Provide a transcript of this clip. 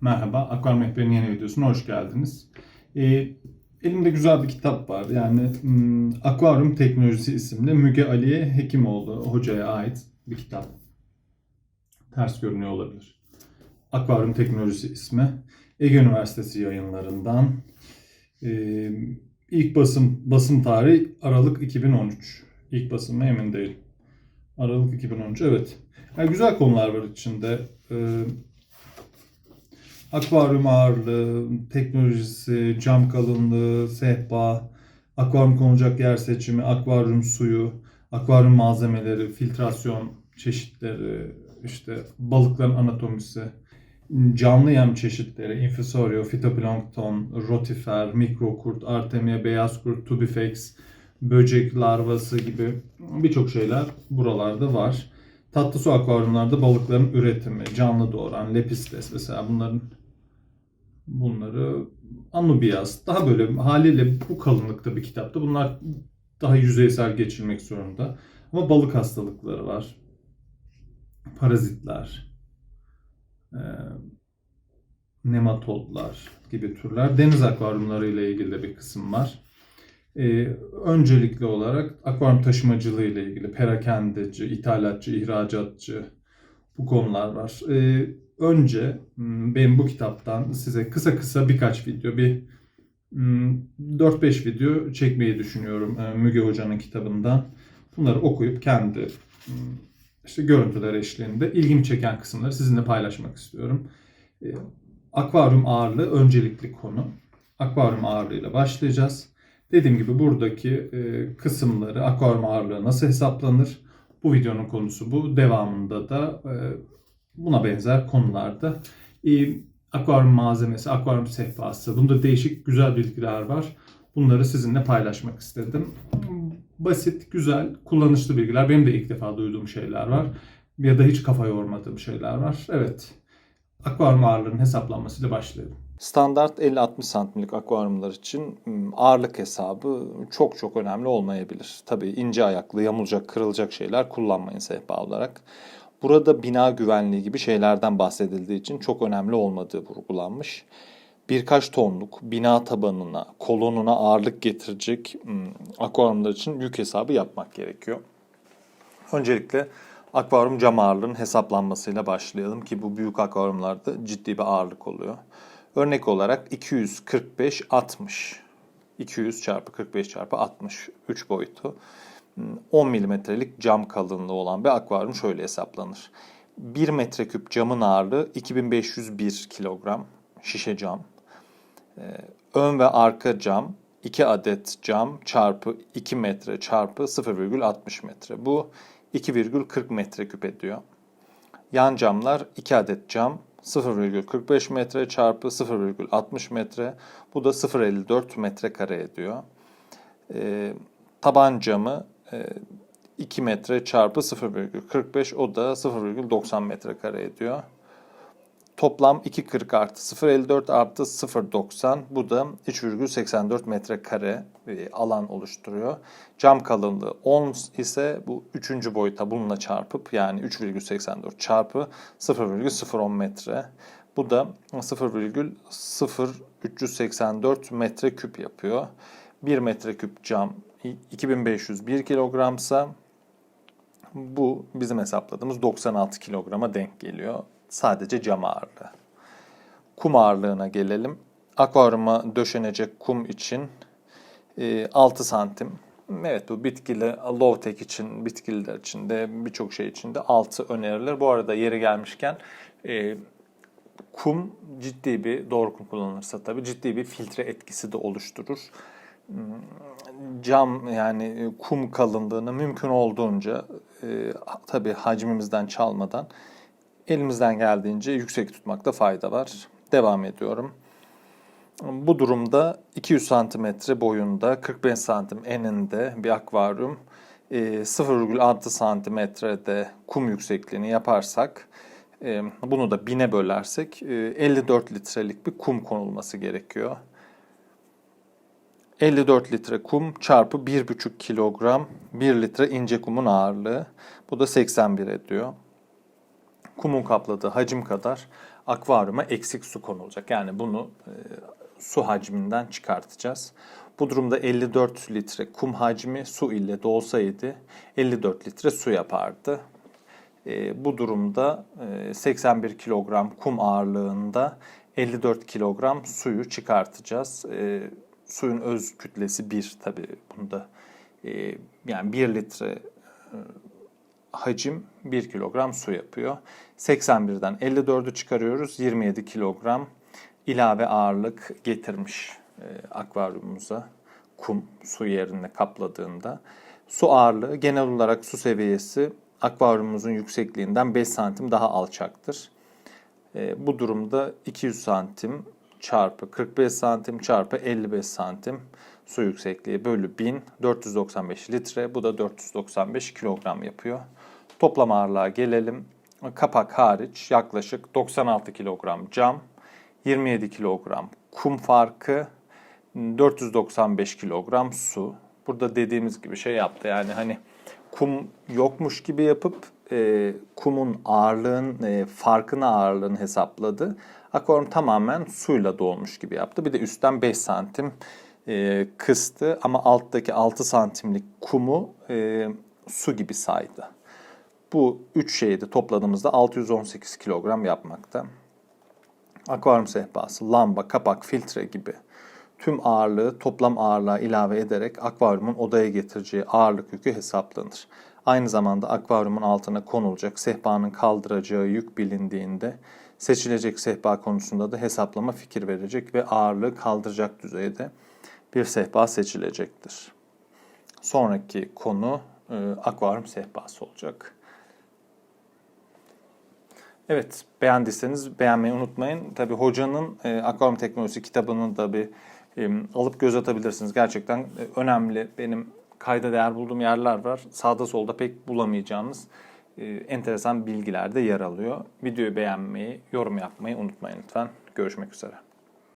Merhaba, Akvaryum Rehberi'nin yeni videosuna hoş geldiniz. Ee, elimde güzel bir kitap var. Yani hmm, Akvaryum Teknolojisi isimli Müge Aliye Hekimoğlu hocaya ait bir kitap. Ters görünüyor olabilir. Akvaryum Teknolojisi ismi. Ege Üniversitesi yayınlarından. Ee, ilk basım basım tarihi Aralık 2013. İlk basımı emin değilim. Aralık 2013 evet. Yani güzel konular var içinde. Ee, akvaryum ağırlığı, teknolojisi, cam kalınlığı, sehpa, akvaryum konulacak yer seçimi, akvaryum suyu, akvaryum malzemeleri, filtrasyon çeşitleri, işte balıkların anatomisi, canlı yem çeşitleri, infusorio, fitoplankton, rotifer, mikrokurt, artemia, beyaz kurt, tubifex, böcek larvası gibi birçok şeyler buralarda var. Tatlı su akvaryumlarda balıkların üretimi, canlı doğuran, lepistes mesela bunların bunları anubias daha böyle haliyle bu kalınlıkta bir kitapta bunlar daha yüzeysel geçilmek zorunda. Ama balık hastalıkları var. Parazitler, e, nematodlar gibi türler. Deniz akvaryumları ile ilgili de bir kısım var. E, öncelikli olarak akvaryum taşımacılığı ile ilgili perakendeci, ithalatçı, ihracatçı bu konular var. E, önce m, benim bu kitaptan size kısa kısa birkaç video, bir m, 4-5 video çekmeyi düşünüyorum e, Müge Hoca'nın kitabından. Bunları okuyup kendi m, işte görüntüler eşliğinde ilgimi çeken kısımları sizinle paylaşmak istiyorum. E, akvaryum ağırlığı öncelikli konu. Akvaryum ağırlığıyla başlayacağız. Dediğim gibi buradaki e, kısımları akvaryum ağırlığı nasıl hesaplanır? Bu videonun konusu bu. Devamında da buna benzer konularda e, akvaryum malzemesi, akvaryum sehpası, bunda değişik güzel bilgiler var. Bunları sizinle paylaşmak istedim. Basit, güzel, kullanışlı bilgiler. Benim de ilk defa duyduğum şeyler var. Ya da hiç kafa yormadığım şeyler var. Evet. Akvaryum ağırlığının hesaplanmasıyla başlayalım. Standart 50-60 santimlik akvaryumlar için ım, ağırlık hesabı çok çok önemli olmayabilir. Tabii ince ayaklı, yamulacak, kırılacak şeyler kullanmayın sehpa olarak. Burada bina güvenliği gibi şeylerden bahsedildiği için çok önemli olmadığı vurgulanmış. Birkaç tonluk bina tabanına, kolonuna ağırlık getirecek ım, akvaryumlar için yük hesabı yapmak gerekiyor. Öncelikle akvaryum cam ağırlığının hesaplanmasıyla başlayalım ki bu büyük akvaryumlarda ciddi bir ağırlık oluyor. Örnek olarak 245 60 200 çarpı 45 çarpı 60 3 boyutu 10 milimetrelik cam kalınlığı olan bir akvaryum şöyle hesaplanır. 1 metreküp camın ağırlığı 2501 kilogram şişe cam. Ee, Ön ve arka cam 2 adet cam çarpı 2 metre çarpı 0,60 metre. Bu 2,40 metreküp ediyor. Yan camlar 2 adet cam 0,45 metre çarpı 0,60 metre. Bu da 0,54 metrekare ediyor. Ee, taban camı e, 2 metre çarpı 0,45 o da 0,90 metrekare ediyor. Toplam 2,40 artı 0,54 artı 0,90 bu da 3,84 metrekare bir alan oluşturuyor. Cam kalınlığı 10 ise bu 3. boyuta bununla çarpıp yani 3,84 çarpı 0,010 metre. Bu da 0,0384 metreküp yapıyor. 1 metreküp cam 2501 kilogramsa bu bizim hesapladığımız 96 kilograma denk geliyor. Sadece cam ağırlığı. Kum ağırlığına gelelim. Akvaryuma döşenecek kum için 6 santim. Evet bu bitkili low tech için, bitkiler için de birçok şey için de 6 önerilir. Bu arada yeri gelmişken e, kum ciddi bir, doğru kum kullanılırsa tabii ciddi bir filtre etkisi de oluşturur. Cam yani kum kalınlığını mümkün olduğunca e, tabii hacmimizden çalmadan elimizden geldiğince yüksek tutmakta fayda var. Devam ediyorum. Bu durumda 200 santimetre boyunda 45 santim eninde bir akvaryum 0,6 santimetrede kum yüksekliğini yaparsak bunu da bine bölersek 54 litrelik bir kum konulması gerekiyor. 54 litre kum çarpı 1,5 kilogram 1 litre ince kumun ağırlığı. Bu da 81 ediyor kumun kapladığı hacim kadar akvaryuma eksik su konulacak. Yani bunu e, su hacminden çıkartacağız. Bu durumda 54 litre kum hacmi su ile dolsaydı 54 litre su yapardı. E, bu durumda e, 81 kilogram kum ağırlığında 54 kilogram suyu çıkartacağız. E, suyun öz kütlesi 1 tabii bunda. E, yani 1 litre e, hacim 1 kilogram su yapıyor. 81'den 54'ü çıkarıyoruz. 27 kilogram ilave ağırlık getirmiş e, akvaryumumuza kum su yerine kapladığında. Su ağırlığı genel olarak su seviyesi akvaryumumuzun yüksekliğinden 5 santim daha alçaktır. E, bu durumda 200 santim çarpı 45 santim çarpı 55 santim su yüksekliği bölü 1000 495 litre. Bu da 495 kilogram yapıyor. Toplam ağırlığa gelelim. Kapak hariç yaklaşık 96 kilogram cam, 27 kilogram kum farkı, 495 kilogram su. Burada dediğimiz gibi şey yaptı yani hani kum yokmuş gibi yapıp e, kumun ağırlığın e, farkını ağırlığını hesapladı. Akvaryum tamamen suyla dolmuş gibi yaptı. Bir de üstten 5 santim e, kıstı ama alttaki 6 santimlik kumu e, su gibi saydı. Bu üç şeyi de topladığımızda 618 kilogram yapmakta. Akvaryum sehpası, lamba, kapak, filtre gibi tüm ağırlığı toplam ağırlığa ilave ederek akvaryumun odaya getireceği ağırlık yükü hesaplanır. Aynı zamanda akvaryumun altına konulacak sehpanın kaldıracağı yük bilindiğinde seçilecek sehpa konusunda da hesaplama fikir verecek ve ağırlığı kaldıracak düzeyde bir sehpa seçilecektir. Sonraki konu e, akvaryum sehpası olacak. Evet, beğendiyseniz beğenmeyi unutmayın. Tabi hocanın e, akvaryum teknolojisi kitabını da bir e, alıp göz atabilirsiniz. Gerçekten e, önemli. Benim kayda değer bulduğum yerler var. Sağda solda pek bulamayacağınız e, enteresan bilgiler de yer alıyor. Videoyu beğenmeyi, yorum yapmayı unutmayın lütfen. Görüşmek üzere.